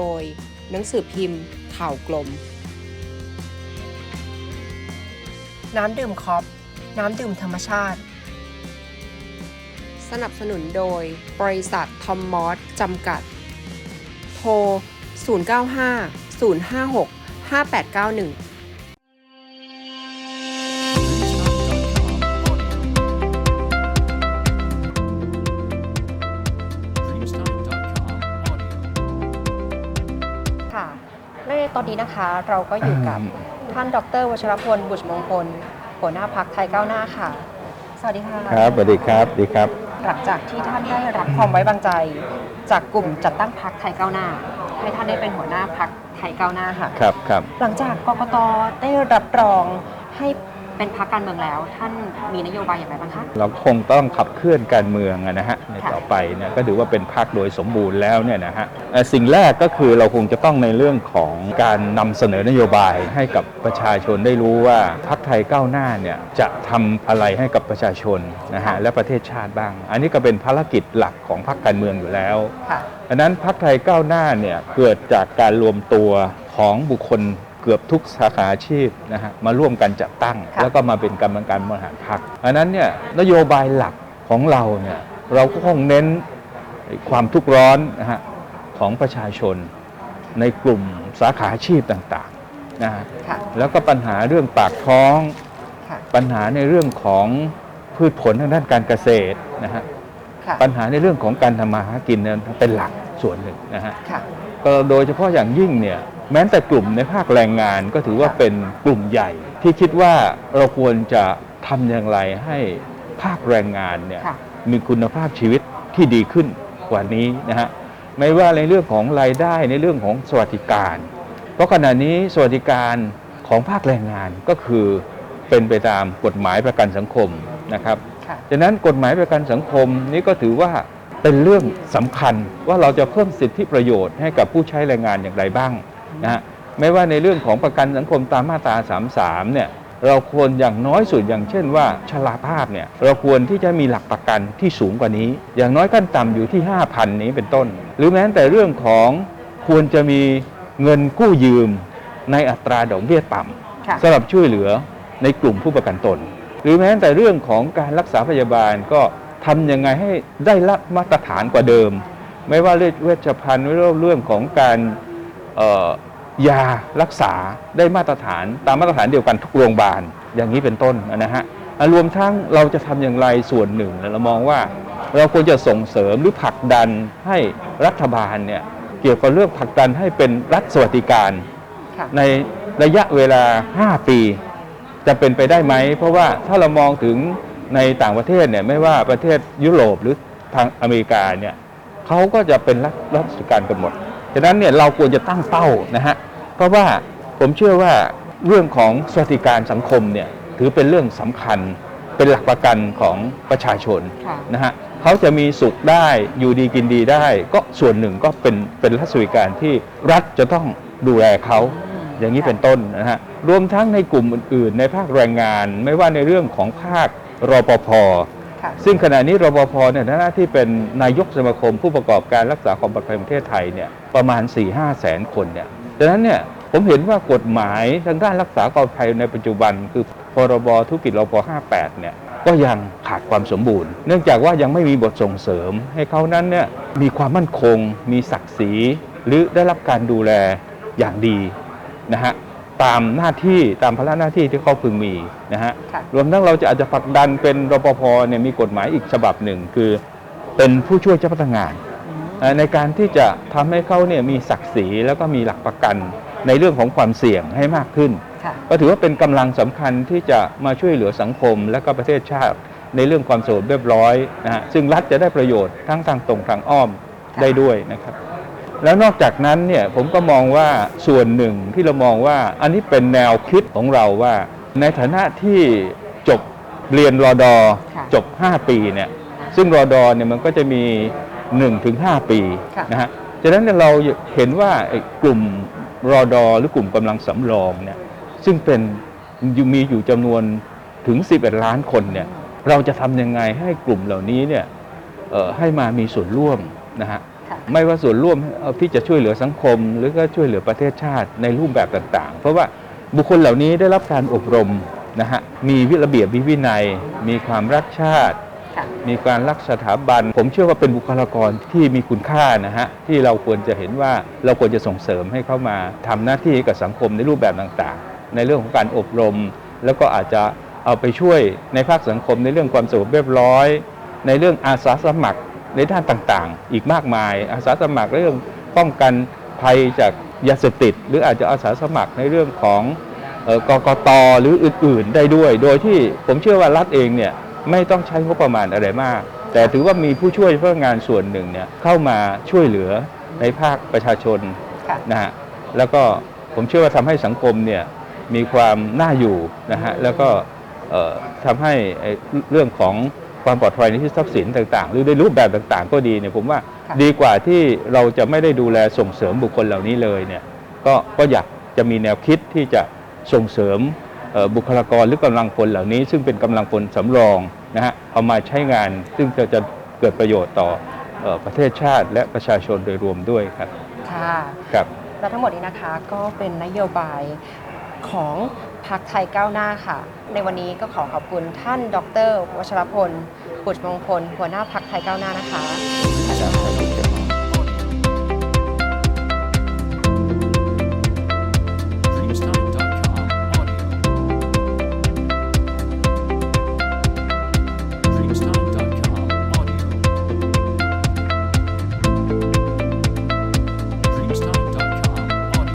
ดย หนังสือพิมพ์ ข่าวกลม น้ำดื่มคอป น้ำดื่มธรรมชาติ สนับสนุนโดย บริษัททอมมอสจำกัด โทร 095 056 5891 อนนี้นะคะ เราก็อยู่กับท่านดรวชรพลบุตรมงคลหัวหน้าพักไทยก้าวหน้าค่ะ สวัสดีค่ะครับสวัสดีครับสวัสดีครับ หลังจากที่ท่านได้รับความไว้วางใจ จากกลุ่มจัดตั้งพักไทยก้าวหน้า ให้ท่านได้เป็นหัวหน้าพักไทยก้าวหน้าค่ะครับครับหลังจากกกตได้รับรองให้ เป็นพักการเมืองแล้ว ท่านมีนโยบายอย่างไรบ้างคะ เราคงต้องขับเคลื่อนการเมืองอะนะฮะในค่ะต่อไปเนี่ยก็ถือว่าเป็นพรรคโดยสมบูรณ์แล้วเนี่ยนะฮะเอ่อสิ่งแรกก็คือเราคงจะต้องในเรื่องของการนำเสนอนโยบายให้กับประชาชนได้รู้ว่าพรรคไทยก้าวหน้าเนี่ยจะทำอะไรให้กับประชาชนนะฮะและประเทศชาติบ้าง อันนี้ก็เป็นภารกิจหลักของพรรคการเมืองอยู่แล้ว ค่ะ อันนั้นพรรคไทยก้าวหน้าเนี่ยเกิดจากการรวมตัวของบุคคล เกือบทุกสาขาอาชีพนะฮะมาร่วมกันจัดตั้งค่ะแล้วก็มาเป็นกรรมการบริหารพรรคอันนั้นเนี่ยนโยบายหลักของเราเนี่ยเราก็คงเน้นความทุกข์ร้อนนะฮะของประชาชนในกลุ่มสาขาอาชีพต่างๆนะฮะค่ะแล้วก็ปัญหาเรื่องปากท้องค่ะปัญหาในเรื่องของพืชผลทางด้านการเกษตรนะฮะค่ะปัญหาในเรื่องของการทำมาหากินเนี่ยเป็นหลัก ส่วนหนึ่งนะฮะค่ะก็โดยเฉพาะอย่างยิ่งเนี่ยแม้แต่กลุ่มในภาคแรงงานก็ถือว่าค่ะเป็นกลุ่มใหญ่ ที่คิดว่าเราควรจะทำอย่างไรให้ภาคแรงงานเนี่ยค่ะมีคุณภาพชีวิตที่ดีขึ้นกว่านี้นะฮะไม่ว่าในเรื่องของรายได้ในเรื่องของสวัสดิการ เพราะขณะนี้สวัสดิการของภาคแรงงานก็คือเป็นไปตามกฎหมายประกันสังคมนะครับค่ะดังนั้นกฎหมายประกันสังคมนี้ก็ถือว่า เป็นเรื่องสำคัญว่าเราจะเพิ่มสิทธิประโยชน์ให้กับผู้ใช้แรงงานอย่างไรบ้างนะฮะไม่ว่าในเรื่องของประกันสังคมตามมาตรา 33 เนี่ยเราควรอย่างน้อยสุดอย่างเช่นว่าชราภาพเนี่ยเราควรที่จะมีหลักประกันที่สูงกว่านี้ อย่างน้อยขั้นต่ำอยู่ที่ 5,000 นี้เป็นต้น หรือแม้แต่เรื่องของควรจะมีเงินกู้ยืมในอัตราดอกเบี้ยต่ำค่ะสำหรับช่วยเหลือในกลุ่มผู้ประกันตน หรือแม้แต่เรื่องของการรักษาพยาบาลก็ ทำยังไงให้ได้รับมาตรฐานกว่าเดิม ไม่ว่าเรื่องเวชภัณฑ์หรือเรื่องของการเอ่อยารักษาได้มาตรฐานตามมาตรฐานเดียวกันทุกโรงพยาบาลอย่างนี้เป็นต้นนะฮะอะรวมทั้งเราจะทำอย่างไรส่วนหนึ่งเรามองว่า เราควรจะส่งเสริมหรือผลักดันให้รัฐบาลเนี่ยเกี่ยวกับเรื่องผลักดันให้เป็นรัฐสวัสดิการค่ะในระยะเวลา 5 ปี จะเป็นไปได้ไหม เพราะว่าถ้าเรามองถึง ในต่างประเทศเนี่ยไม่ว่าประเทศยุโรปหรือทางอเมริกาเนี่ยเขาก็จะเป็นรัฐรัฐราชการกันหมดฉะนั้นเนี่ยเราควรจะตั้งเป้านะฮะเพราะว่าผมเชื่อว่าเรื่องของสวัสดิการสังคมเนี่ยถือเป็นเรื่องสำคัญเป็นหลักประกันของประชาชนค่ะนะฮะเขาจะมีสุขได้อยู่ดีกินดีได้ ก็ส่วนหนึ่งก็เป็นเป็นรัฐสวัสดิการที่รัฐจะต้องดูแลเขาอย่างนี้เป็นต้นนะฮะรวมทั้งในกลุ่มอื่น ๆ ในภาคแรงงาน ไม่ว่าในเรื่องของภาค รปภค่ะซึ่งขณะนี้รปภเนี่ยในหน้าที่เป็นนายกสมาคมผู้ประกอบการรักษาความปลอดภัยแห่งประเทศไทยเนี่ยประมาณ 4-5 แสนคนเนี่ยดังนั้นเนี่ยผมเห็นว่ากฎหมายทางด้านรักษาความปลอดภัยในปัจจุบัน คือพรบธุรกิจรปภ58เนี่ยก็ยังขาดความสมบูรณ์ เนื่องจากว่ายังไม่มีบทส่งเสริม ให้เขานั้นเนี่ยมีความมั่นคง มีศักดิ์ศรี หรือได้รับการดูแลอย่างดีนะฮะ ตามหน้าที่ตามภาระหน้าที่ที่เขาพึงมีนะฮะค่ะรวมทั้งเราจะอาจจะผลักดันเป็นรปภเนี่ยมีกฎหมายอีกฉบับหนึ่งคือเป็นผู้ช่วยเจ้าพนักงานอืมเอ่อในการที่จะทำให้เขาเนี่ยมีศักดิ์ศรีแล้วก็มีหลักประกันในเรื่องของความเสี่ยงให้มากขึ้นค่ะก็ถือว่าเป็นกำลังสำคัญที่จะมาช่วยเหลือสังคม และก็ประเทศชาติในเรื่องความสงบเรียบร้อยนะฮะซึ่งรัฐจะได้ประโยชน์ทั้งทางตรงทางอ้อมค่ะได้ด้วยนะครับ แล้วนอกจากนั้นเนี่ยผมก็มองว่าส่วนหนึ่งที่เรามองว่าอันนี้เป็นแนวคิดของเราว่า ในฐานะที่จบเรียนรอดอค่ะจบ 5 ปีเนี่ยซึ่งรอดอเนี่ยมันก็จะมี 1-5 ปีค่ะนะฮะฉะนั้นเนี่ยเราเห็นว่าไอ้กลุ่มรอดอหรือกลุ่มกำลังสำรองเนี่ยซึ่งเป็นอยู่มีอยู่จำนวนถึง 11 ล้านคนเนี่ยเราจะทำยังไงให้กลุ่มเหล่านี้เนี่ยเอ่อให้มามีส่วนร่วมนะฮะค่ะ ไม่ว่าส่วนร่วมเอ่อที่จะช่วยเหลือสังคม หรือก็ช่วยเหลือประเทศชาติในรูปแบบต่างๆ เพราะว่าบุคคลเหล่านี้ได้รับการอบรมนะฮะมีวิระเบียบวิวินัย มีความรักชาติค่ะมีการรักสถาบัน ผมเชื่อว่าเป็นบุคลากรที่มีคุณค่านะฮะที่เราควรจะเห็นว่าเราควรจะส่งเสริมให้เข้ามาทำหน้าที่ให้กับสังคมในรูปแบบต่างๆ ในเรื่องของการอบรม แล้วก็อาจจะเอาไปช่วยในภาคสังคมในเรื่องความสงบเรียบร้อย ในเรื่องอาสาสมัคร ในด้านต่างๆ อีกมากมาย อาสาสมัครเรื่องป้องกันภัยจากยาเสพติด หรืออาจจะอาสาสมัครในเรื่องของเอ่อกกตหรืออื่นๆได้ด้วย โดยที่ผมเชื่อว่ารัฐเองเนี่ยไม่ต้องใช้งบประมาณอะไรมาก แต่ถือว่ามีผู้ช่วยพนักงานส่วนหนึ่งเนี่ยเข้ามาช่วยเหลือในภาคประชาชนค่ะนะฮะแล้วก็ผมเชื่อว่าทำให้สังคมเนี่ยมีความน่าอยู่นะฮะแล้วก็เอ่อทำให้ไอ้เรื่องของ ความปลอดภัยในที่ทรัพย์สินต่างๆ หรือในรูปแบบต่างๆ ก็ดีเนี่ยผมว่าค่ะดีกว่าที่เราจะไม่ได้ดูแลส่งเสริมบุคคลเหล่านี้เลยเนี่ยก็ก็อยากจะมีแนวคิดที่จะส่งเสริมเอ่อบุคลากรหรือกำลังพลเหล่านี้ ซึ่งเป็นกำลังพลสำรองนะฮะเอามาใช้งาน ซึ่งจะจะเกิดประโยชน์ต่อเอ่อประเทศชาติและประชาชนโดยรวมด้วยครับค่ะครับและทั้งหมดนี้นะคะก็เป็นนโยบายของ พรรคไทยก้าวหน้าค่ะ ในวันนี้ก็ขอขอบคุณท่านดรวชรพลบุตรมงคล หัวหน้าพรรคไทยก้าวหน้านะคะ